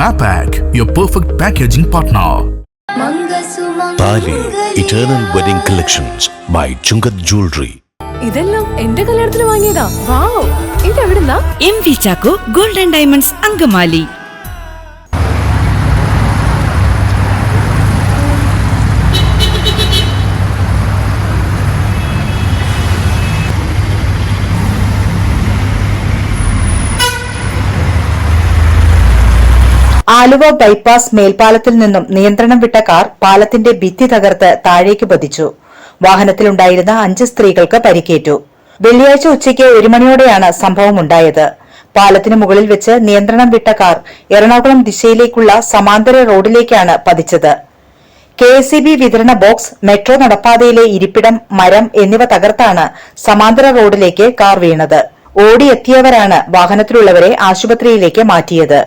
Mapac, your perfect packaging partner. Thali eternal wedding collections by Chungath jewellery ഇതെല്ലാം എന്റെ കല്യാണത്തിന് വാങ്ങിയതാ. Wow ഇതെവിടുന്നാ? M V Chacko golden diamonds Angamaly Aluva bypass മേൽപ്പാലത്തിൽ നിന്നും നിയന്ത്രണം വിട്ട കാർ പാലത്തിന്റെ ഭിത്തി തകർത്ത് താഴേക്ക് പതിച്ചു. വാഹനത്തിലുണ്ടായിരുന്ന അഞ്ച് സ്ത്രീകൾക്ക് പരിക്കേറ്റു. വെള്ളിയാഴ്ച ഉച്ചയ്ക്ക് ഒരു മണിയോടെയാണ് സംഭവമുണ്ടായത്. പാലത്തിന് മുകളിൽ വെച്ച് നിയന്ത്രണം വിട്ട കാർ എറണാകുളം ദിശയിലേക്കുള്ള സമാന്തര റോഡിലേക്കാണ് പതിച്ചത്. കെ എസ് വിതരണ ബോക്സ് മെട്രോ നടപ്പാതയിലെ ഇരിപ്പിടം മരം എന്നിവ തകർത്താണ് സമാന്തര റോഡിലേക്ക് കാർ വീണത്. ഓടിയെത്തിയവരാണ് വാഹനത്തിലുള്ളവരെ ആശുപത്രിയിലേക്ക് മാറ്റിയത്.